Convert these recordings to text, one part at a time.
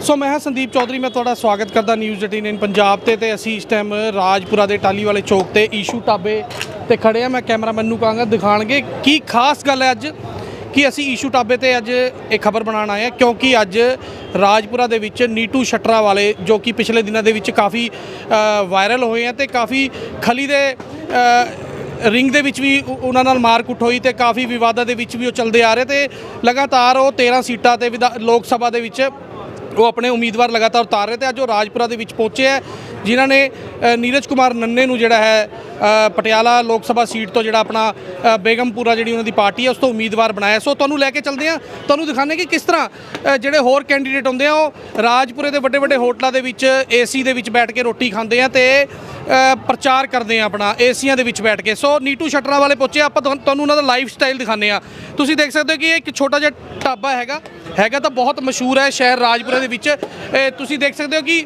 ਸੋ ਮੈਂ ਹਾਂ ਸੰਦੀਪ ਚੌਧਰੀ, ਮੈਂ ਤੁਹਾਡਾ ਸਵਾਗਤ ਕਰਦਾ ਨਿਊਜ਼ 18 ਪੰਜਾਬ ਤੇ ਤੇ ਅਸੀਂ ਇਸ ਟਾਈਮ ਰਾਜਪੁਰਾ ਦੇ ਟਾਲੀ ਵਾਲੇ ਚੌਕ ਤੇ ਈਸ਼ੂ ਢਾਬੇ ਤੇ ਖੜੇ ਆ ਮੈਂ ਕੈਮਰਾਮੈਨ ਨੂੰ ਕਹਾਂਗਾ, ਦਿਖਾਣਗੇ ਕੀ ਖਾਸ ਗੱਲ ਹੈ ਅੱਜ ਕਿ ਅਸੀਂ ਈਸ਼ੂ ਢਾਬੇ ਤੇ ਅੱਜ ਇਹ ਖਬਰ ਬਣਾਉਣ ਆਏ ਆ ਕਿਉਂਕਿ ਅੱਜ ਰਾਜਪੁਰਾ ਦੇ ਵਿੱਚ ਨੀਟੂ ਸ਼ਟਰਾ ਵਾਲੇ ਜੋ ਕਿ ਪਿਛਲੇ ਦਿਨਾਂ ਦੇ ਵਿੱਚ ਕਾਫੀ ਵਾਇਰਲ ਹੋਏ ਆ ਤੇ ਕਾਫੀ ਖਲੀ ਦੇ ਰਿੰਗ ਦੇ ਵਿੱਚ ਵੀ ਉਹ- ਉਹਨਾਂ ਨਾਲ ਮਾਰਕੁੱਟ ਹੋਈ ਤੇ ਕਾਫੀ ਵਿਵਾਦਾਂ ਦੇ ਵਿੱਚ ਵੀ ਉਹ ਚੱਲਦੇ ਆ ਰਹੇ ਤੇ ਲਗਾਤਾਰ ਉਹ 13 ਸੀਟਾਂ ਤੇ ਵਿਧਾ- ਲੋਕ ਸਭਾ ਦੇ ਵਿੱਚ ਉਹ ਆਪਣੇ ਉਮੀਦਵਾਰ ਲਗਾਤਾਰ ਉਤਾਰ ਰਹੇ ਤੇ ਅੱਜ ਉਹ ਰਾਜਪੁਰਾ ਦੇ ਵਿੱਚ ਪਹੁੰਚੇ ਹੈ, ਜਿਨ੍ਹਾਂ ਨੇ ਨੀਰਜ ਕੁਮਾਰ ਨੰਨੇ ਨੂੰ ਜਿਹੜਾ ਹੈ ਪਟਿਆਲਾ ਲੋਕ ਸਭਾ ਸੀਟ ਤੋਂ ਜਿਹੜਾ ਆਪਣਾ ਬੇਗਮਪੁਰਾ ਜਿਹੜੀ ਉਹਨਾਂ ਦੀ ਪਾਰਟੀ ਹੈ, ਉਸ ਤੋਂ ਉਮੀਦਵਾਰ ਬਣਾਇਆ। ਸੋ ਤੁਹਾਨੂੰ ਲੈ ਕੇ ਚੱਲਦੇ ਆ ਤੁਹਾਨੂੰ ਦਿਖਾਣੇ ਕਿ ਕਿਸ ਤਰ੍ਹਾਂ ਜਿਹੜੇ ਹੋਰ ਕੈਂਡੀਡੇਟ ਹੁੰਦੇ ਆ, ਉਹ ਰਾਜਪੁਰੇ ਦੇ ਵੱਡੇ ਵੱਡੇ ਹੋਟਲਾਂ ਦੇ ਵਿੱਚ ਏਸੀ ਦੇ ਵਿੱਚ ਬੈਠ ਕੇ ਰੋਟੀ ਖਾਂਦੇ ਆ ਤੇ ਪ੍ਰਚਾਰ ਕਰਦੇ ਆ ਆਪਣਾ ਏਸੀਆਂ ਦੇ ਵਿੱਚ ਬੈਠ ਕੇ। ਸੋ ਨੀਟੂ ਸ਼ਟਰਾਂ ਵਾਲੇ ਪੁੱਛੇ, ਆਪਾਂ ਤੁਹਾਨੂੰ ਉਹਨਾਂ ਦਾ ਲਾਈਫ ਸਟਾਈਲ ਦਿਖਾਣੇ ਆ ਤੁਸੀਂ ਦੇਖ ਸਕਦੇ ਹੋ ਕਿ ਇਹ ਇੱਕ ਛੋਟਾ ਜਿਹਾ ਢਾਬਾ ਹੈਗਾ। ਹੈਗਾ ਤਾਂ ਬਹੁਤ ਮਸ਼ਹੂਰ ਹੈ ਸ਼ਹਿਰ ਰਾਜਪੁਰੇ ਦੇ ਵਿੱਚ। ਤੁਸੀਂ ਦੇਖ ਸਕਦੇ ਹੋ ਕਿ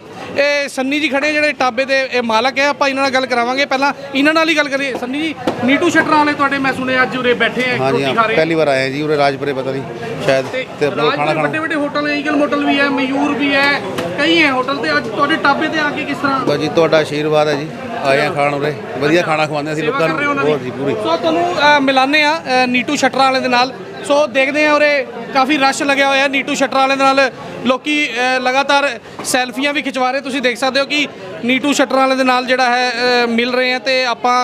ਸੰਨੀ ਜੀ ਖੜੇ ਜਿਹੜੇ ਢਾਬੇ ਦੇ ਮਾਲਕ ਹੈ ਆਪਾਂ ਇਹਨਾਂ ਨਾਲ ਗੱਲ ਕਰਾਵਾਂਗੇ। ਪਹਿਲਾਂ ਇਹਨਾਂ ਨਾਲ ਹੀ ਗੱਲ ਕਰੀਏ। ਸੰਨੀ ਜੀ ਨੀਟੂ ਸ਼ਟਰਾਂ ਵਾਲੇ ਤੁਹਾਡੇ ਮੈਂ ਸੁਣਿਆ ਅੱਜ ਉਰੇ ਬੈਠੇ ਆ ਰੋਟੀ ਖਾ ਰਹੇ ਪਹਿਲੀ ਵਾਰ ਆਏ ਜੀ ਉਰੇ ਰਾਜਪੁਰੇ ਪਤਾ ਨਹੀਂ ਸ਼ਾਇਦ ਤੇ ਆਪਣਾ ਖਾਣਾ ਰਾਜਪੁਰੇ ਵੱਡੇ ਖਾਣਾ। ਵੱਡੇ ਹੋਟਲ ਹੈ ਈਗਲ ਹੋਟਲ ਵੀ ਹੈ ਮਯੂਰ ਵੀ ਹੈ ਕਈ ਹੈ ਹੋਟਲ ਤੇ। ਅੱਜ ਤੁਹਾਡੇ ਢਾਬੇ ਤੇ ਆ ਕੇ ਕਿਸ ਤਰ੍ਹਾਂ? ਬਸ ਜੀ ਤੁਹਾਡਾ ਆਸ਼ੀਰਵਾਦ ਹੈ ਜੀ। ਆਏ ਹਾਂ ਖਾਣ ਉਰੇ। ਵਧੀਆ ਖਾਣਾ ਖਵਾਉਂਦੇ ਅਸੀਂ ਲੋਕਾਂ ਨੂੰ। ਬਹੁਤ ਜੀ ਪੂਰੀ। ਸੋ ਤੁਹਾਨੂੰ ਮਿਲਾਨੇ ਆ ਨੀਟੂ ਸ਼ਟਰਾਂ ਵਾਲੇ ਦੇ ਨਾਲ। ਸੋ ਦੇਖਦੇ ਆ ਉਰੇ ਕਾਫੀ ਰਸ਼ ਲੱਗਿਆ ਹੋਇਆ ਨੀਟੂ ਸ਼ਟਰਾਂ ਵਾਲੇ ਦੇ ਨਾਲ। ਲੋਕੀ ਲਗਾਤਾਰ ਸੈਲਫੀਆਂ ਵੀ ਖਿਚਵਾ ਰਹੇ। ਤੁਸੀਂ ਦੇਖ ਸਕਦੇ ਹੋ ਕਿ ਨੀਟੂ ਸ਼ਟਰਾਂ ਵਾਲੇ ਦੇ ਨਾਲ ਜਿਹੜਾ ਹੈ ਮਿਲ ਰਹੇ ਆ ਤੇ ਆਪਾਂ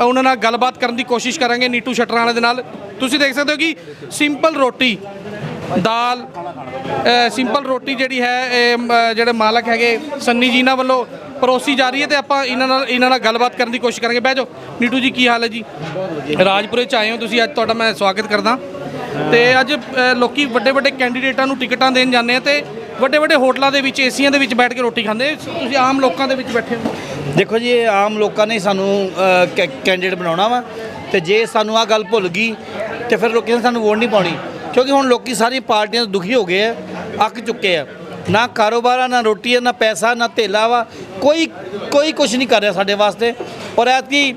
ਉਹਨਾਂ ਨਾਲ ਗੱਲਬਾਤ ਕਰਨ ਦੀ ਕੋਸ਼ਿਸ਼ ਕਰਾਂਗੇ ਨੀਟੂ ਸ਼ਟਰਾਂ ਵਾਲੇ ਦੇ ਨਾਲ। ਤੁਸੀਂ ਦੇਖ ਸਕਦੇ ਹੋ ਕਿ ਸਿੰਪਲ ਰੋਟੀ ਦਾਲ ਸਿੰਪਲ ਰੋਟੀ ਜਿਹੜੀ ਹੈ ਜਿਹੜੇ ਮਾਲਕ ਹੈਗੇ ਸੰਨੀ ਜੀ ਇਹਨਾਂ ਵੱਲੋਂ ਪਰੋਸੀ ਜਾ ਰਹੀ ਹੈ ਤੇ ਆਪਾਂ ਇਹਨਾਂ ਨਾਲ ਇਹਨਾਂ ਨਾਲ ਗੱਲਬਾਤ ਕਰਨ ਦੀ ਕੋਸ਼ਿਸ਼ ਕਰਾਂਗੇ। ਬਹਿ ਜਾਓ। ਨੀਟੂ ਜੀ ਕੀ ਹਾਲ ਹੈ ਜੀ? ਰਾਜਪੁਰੇ ਚ ਆਏ ਹੋ ਤੁਸੀਂ ਅੱਜ ਤੁਹਾਡਾ ਮੈਂ ਸਵਾਗਤ ਕਰਦਾ। ਤੇ ਅੱਜ ਅ, ਲੋਕੀ ਵੱਡੇ ਵੱਡੇ ਕੈਂਡੀਡੇਟਾਂ ਨੂੰ ਟਿਕਟਾਂ ਦੇਣ ਜਾਂਦੇ ਆ ਤੇ ਵੱਡੇ ਵੱਡੇ ਹੋਟਲਾਂ ਦੇ ਵਿੱਚ, ਏਸੀਆਂ ਦੇ ਵਿੱਚ ਬੈਠ ਕੇ ਰੋਟੀ ਖਾਂਦੇ। ਤੁਸੀਂ ਆਮ ਲੋਕਾਂ ਦੇ ਵਿੱਚ ਬੈਠੇ ਹੋ। ਦੇਖੋ ਜੀ, ਇਹ ਆਮ ਲੋਕਾਂ ਨੇ ਸਾਨੂੰ ਕੈ- ਕੈਂਡੀਡੇਟ ਬਣਾਉਣਾ ਵਾ ਤੇ ਜੇ ਸਾਨੂੰ ਆ ਗੱਲ ਭੁੱਲ ਗਈ ਤੇ ਫਿਰ ਲੋਕਾਂ ਨੇ ਸਾਨੂੰ ਵੋਟ ਨਹੀਂ ਪਾਉਣੀ। ਕਿਉਂਕਿ ਹੁਣ ਲੋਕੀ ਸਾਰੀ ਪਾਰਟੀਆਂ ਤੋਂ ਦੁਖੀ ਹੋ ਗਏ ਆ, ਅੱਕ ਚੁੱਕੇ ਆ। ਨਾ ਕਾਰੋਬਾਰ ਆ ਨਾ ਰੋਟੀ ਆ ਨਾ ਪੈਸਾ, ਨਾ ਧੇਲਾ ਵਾ, ਕੋਈ ਕੋਈ ਕੁਝ ਨਹੀਂ ਕਰ ਰਿਹਾ ਸਾਡੇ ਵਾਸਤੇ। ਔਰ ਐਤਕੀ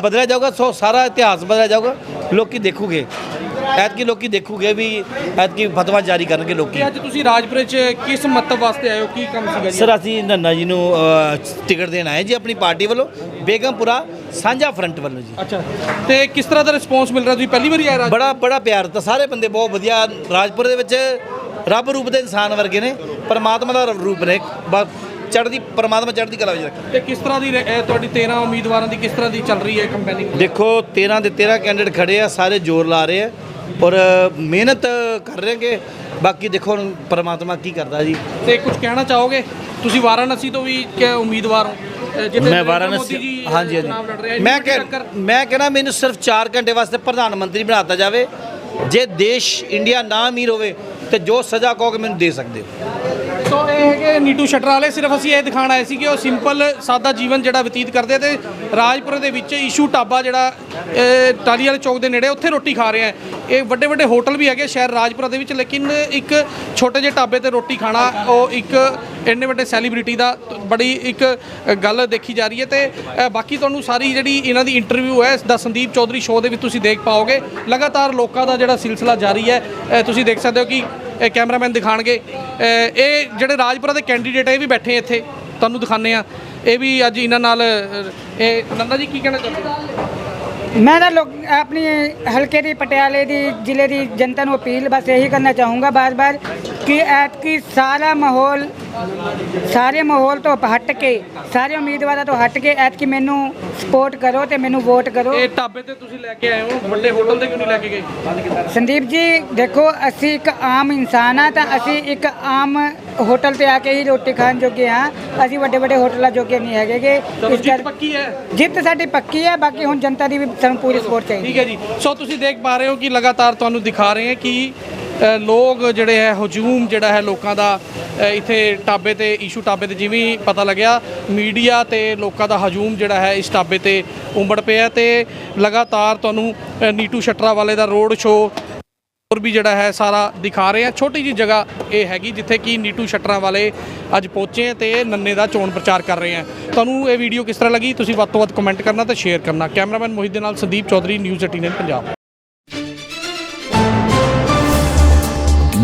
ਬਦਲਿਆ ਜਾਊਗਾ, ਸੋ ਸਾਰਾ ਇਤਿਹਾਸ ਬਦਲਿਆ ਜਾਊਗਾ, ਲੋਕੀ ਦੇਖੂਗੇ। ਐਤਕੀ ਲੋਕੀ ਦੇਖੂਗੇ ਵੀ ਐਤਕੀ ਫਤਵਾ ਜਾਰੀ ਕਰਨਗੇ ਲੋਕੀ। ਅੱਜ ਤੁਸੀਂ ਰਾਜਪੁਰੇ ਚ ਕਿਸ ਮਤਲਬ ਵਾਸਤੇ ਆਏ ਹੋ? ਕੀ ਕੰਮ ਸੀਗਾ ਜੀ? ਸਰ ਅਸੀਂ ਨੰਨਾ ਜੀ ਨੂੰ ਅ, ਟਿਕਟ ਦੇਣ ਆਏ ਜੀ ਆਪਣੀ ਪਾਰਟੀ ਵੱਲੋਂ ਬੇਗਮਪੁਰਾ ਸਾਂਝਾ ਫਰੰਟ ਵੱਲੋਂ ਜੀ। ਅੱਛਾ। ਤੇ ਕਿਸ ਤਰ੍ਹਾਂ ਦਾ ਰਿਸਪੌਂਸ ਮਿਲ ਰਿਹਾ? ਤੁਸੀਂ ਪਹਿਲੀ ਵਾਰੀ ਆਏ ਰਾਜ ਬੜਾ ਬੜਾ ਪਿਆਰ ਤਾਂ ਸਾਰੇ ਬੰਦੇ ਬਹੁਤ ਵਧੀਆ। ਰਾਜਪੁਰ ਦੇ ਵਿੱਚ ਰੱਬ ਰੂਪ ਦੇ ਇਨਸਾਨ ਵਰਗੇ ਨੇ ਪਰਮਾਤਮਾ ਦਾ ਰੂਪ ਨੇ। ਬ- ਚੜ੍ਹਦੀ ਪਰਮਾਤਮਾ ਚੜ੍ਹਦੀ ਕਲਾ ਵਿੱਚ ਰੱਖੇ ਤੇ ਕਿਸ ਤਰ੍ਹਾਂ ਦੀ ਰ- ਇਹ ਤੁਹਾਡੀ 13 ਉਮੀਦਵਾਰਾਂ ਦੀ ਕਿਸ ਤਰ੍ਹਾਂ ਦੀ ਚੱਲ ਰਹੀ ਹੈ ਕੰਪੇਨਿੰਗ ਦੇਖੋ 13 ਦੇ 13 ਕੈਂਡੀਡੇਟ ਖੜੇ ਆ ਸਾਰੇ ਜ਼ੋਰ ਲਾ ਰਹੇ ਆ। ਔਰ ਮਿਹਨਤ ਕਰ ਰਹੇ ਕਿ ਬਾਕੀ ਦੇਖੋ ਹੁਣ ਪਰਮਾਤਮਾ ਕੀ ਕਰਦਾ ਜੀ। ਤੇ ਕੁਝ ਕਹਿਣਾ ਚਾਹੋਗੇ? ਤੁਸੀਂ ਵਾਰਾਣਸੀ ਤੋਂ ਵੀ ਕਿ ਉਮੀਦਵਾਰ ਹੋ? ਅ, ਜਿੱਥੇ ਮੈਂ ਨਰਿੰਦਰ ਵਾਰਾਣਸੀ ਮੋਦੀ ਜੀ, ਅ, ਹਾਂਜੀ ਚੁਣਾਵ ਲੜ ਰਹੇ ਆ। ਹਾਂਜੀ ਮੈਂ ਕਹਿ ਟੱਕਰ। ਮੈਂ ਕਹਿਣਾ ਮੈਨੂੰ ਸਿਰਫ 4 ਘੰਟੇ ਵਾਸਤੇ ਪ੍ਰਧਾਨ ਮੰਤਰੀ ਬਣਾਤਾ ਜਾਵੇ। ਜੇ ਦੇਸ਼ ਇੰਡੀਆ ਨਾ ਅਮੀਰ ਹੋਵੇ ਤੇ ਜੋ ਸਜ਼ਾ ਕਹੋਗੇ ਮੈਨੂੰ ਦੇ ਸਕਦੇ ਹੋ। ਸੋ ਇਹ ਹੈਗੇ ਨੀਟੂ ਸ਼ਟਰ ਵਾਲੇ ਸਿਰਫ ਅਸੀਂ ਇਹ ਦਿਖਾਣ ਆਏ ਸੀ ਕਿ ਉਹ ਸਿੰਪਲ ਸਾਦਾ ਜੀਵਨ ਜਿਹੜਾ ਬਤੀਤ ਕਰਦੇ ਆ ਤੇ ਰਾਜਪੁਰੇ ਦੇ ਵਿੱਚ ਇਸ਼ੂ ਢਾਬਾ ਜਿਹੜਾ, ਇਹ ਟਾਲੀ ਵਾਲੇ ਚੌਕ ਦੇ ਨੇੜੇ ਉੱਥੇ ਰੋਟੀ ਖਾ ਰਹੇ ਆ ਇਹ ਵੱਡੇ ਵੱਡੇ ਹੋਟਲ ਵੀ ਹੈਗੇ ਸ਼ਹਿਰ ਰਾਜਪੁਰਾ ਦੇ ਵਿੱਚ, ਲੇਕਿਨ ਇੱਕ ਛੋਟੇ ਜਿਹੇ ਢਾਬੇ ਤੇ ਰੋਟੀ ਖਾਣਾ, ਉਹ ਇੱਕ ਇੰਨੇ ਵੱਡੇ ਸੈਲੀਬ੍ਰਿਟੀ ਦਾ ਬੜੀ ਇੱਕ ਗੱਲ ਦੇਖੀ ਜਾ ਰਹੀ ਹੈ ਤੇ ਬਾਕੀ ਤੁਹਾਨੂੰ ਸਾਰੀ ਜਿਹੜੀ ਇਹਨਾਂ ਦੀ ਇੰਟਰਵਿਊ ਹੈ ਦਾ ਸੰਦੀਪ ਚੌਧਰੀ ਸ਼ੋਅ ਦੇ ਵਿੱਚ ਤੁਸੀਂ ਦੇਖ ਪਾਓਗੇ। ਲਗਾਤਾਰ ਲੋਕਾਂ ਦਾ ਜਿਹੜਾ ਸਿਲਸਿਲਾ ਜਾਰੀ ਹੈ ਤੁਸੀਂ ਦੇਖ ਸਕਦੇ ਹੋ ਕਿ ਇਹ ਕੈਮਰਾਮੈਨ ਦਿਖਾਣਗੇ। ਇਹ ਜਿਹੜੇ ਰਾਜਪੁਰਾ ਦੇ ਕੈਂਡੀਡੇਟ ਆ, ਇਹ ਵੀ ਬੈਠੇ ਇੱਥੇ। ਤੁਹਾਨੂੰ ਦਿਖਾਣੇ ਆ। ਇਹ ਵੀ ਅੱਜ ਇਹਨਾਂ ਨਾਲ ਇਹ ਨੰਦਾ ਜੀ, ਕੀ ਕਹਿਣਾ ਚਾਹੁੰਦੇ ਹੋ? ਮੈਂ ਤਾਂ ਲੋਕ ਆਪਣੀ ਹਲਕੇ ਦੀ, ਪਟਿਆਲੇ ਦੀ, ਜ਼ਿਲ੍ਹੇ ਦੀ ਜਨਤਾ ਨੂੰ ਅਪੀਲ ਬਸ ਇਹੀ ਕਰਨਾ ਚਾਹੂੰਗਾ ਬਾਰ-ਬਾਰ ਕਿ ਐਤਕੀ ਸਾਰਾ ਮਾਹੌਲ ਸਾਰੇ ਮਾਹੌਲ ਤੋਂ ਹਟ ਕੇ ਸਾਰੇ ਉਮੀਦਵਾਰਾਂ ਤੋਂ ਹਟ ਕੇ ਐਤਕੀ ਮੈਨੂੰ ਸਪੋਰਟ ਕਰੋ ਤੇ ਮੈਨੂੰ ਵੋਟ ਕਰੋ। ਇਹ ਢਾਬੇ ਤੇ ਤੁਸੀਂ ਲੈ ਕੇ ਆਏ ਹੋ? ਵੱਡੇ ਹੋਟਲ ਤੇ ਕਿਉਂ ਨਹੀਂ ਲੈ ਕੇ ਗਏ? ਸੰਦੀਪ ਜੀ ਦੇਖੋ ਅਸੀਂ ਇੱਕ ਆਮ ਇਨਸਾਨ ਆ ਤਾਂ ਅਸੀਂ ਇੱਕ ਆਮ ਹੋਟਲ ਤੇ ਆ ਕੇ ਹੀ ਰੋਟੀ ਖਾਣ ਜੋਗੇ ਹਾਂ। ਅਸੀਂ ਵੱਡੇ ਵੱਡੇ ਹੋਟਲਾਂ ਜੋਗੇ ਨਹੀਂ ਹੈਗੇਗੇ ਇਸ ਜਿੱਤ ਕਰ ਪੱਕੀ ਹੈ। ਜਿੱਤ ਸਾਡੀ ਪੱਕੀ ਹੈ ਬਾਕੀ ਹੁਣ ਜਨਤਾ ਦੀ ਵੀ ਸਾਨੂੰ ਪੂਰੀ ਸਪੋਰਟ ਚਾਹੀਦੀ ਠੀਕ ਹੈ ਜੀ। ਸੋ ਤੁਸੀਂ ਦੇਖ ਪਾ ਰਹੇ ਹੋ ਕਿ ਲਗਾਤਾਰ ਤੁਹਾਨੂੰ ਦਿਖਾ ਰਹੇ ਹਾਂ ਕਿ ਲੋਕ ਜਿਹੜੇ ਹੈ, ਹਜੂਮ ਜਿਹੜਾ ਹੈ ਲੋਕਾਂ ਦਾ ਇੱਥੇ ਟਾਬੇ ਤੇ ਇਸ਼ੂ ਟਾਬੇ ਤੇ ਜਿਵੇਂ ਪਤਾ ਲੱਗਿਆ, ਮੀਡੀਆ ਤੇ ਲੋਕਾਂ ਦਾ ਹਜੂਮ ਜਿਹੜਾ ਹੈ ਇਸ ਟਾਬੇ ਤੇ ਉਮੜ ਪਿਆ ਤੇ ਲਗਾਤਾਰ ਤੁਹਾਨੂੰ ਨੀਟੂ ਸ਼ਟਰਾ ਵਾਲੇ ਦਾ ਰੋਡ ਸ਼ੋਅ ਹੋਰ ਵੀ ਜਿਹੜਾ ਹੈ ਸਾਰਾ ਦਿਖਾ ਰਹੇ ਆ ਛੋਟੀ ਜੀ ਜਗ੍ਹਾ ਇਹ ਹੈਗੀ ਜਿੱਥੇ ਕਿ ਨੀਟੂ ਸ਼ਟਰਾਂ ਵਾਲੇ ਅੱਜ ਪਹੁੰਚੇ ਆ ਤੇ ਨੰਨੇ ਦਾ ਚੋਣ ਪ੍ਰਚਾਰ ਕਰ ਰਹੇ ਆ ਤੁਹਾਨੂੰ ਇਹ ਵੀਡੀਓ ਕਿਸ ਤਰ੍ਹਾਂ ਲੱਗੀ? ਤੁਸੀਂ ਵੱਧ ਤੋਂ ਵੱਧ ਕਮੈਂਟ ਕਰਨਾ ਤੇ ਸ਼ੇਅਰ ਕਰਨਾ। ਕੈਮਰਾਮੈਨ ਮੋਹਿਤ ਦੇ ਨਾਲ ਸੰਦੀਪ ਚੌਧਰੀ ਨਿਊਜ਼ 18 ਪੰਜਾਬ।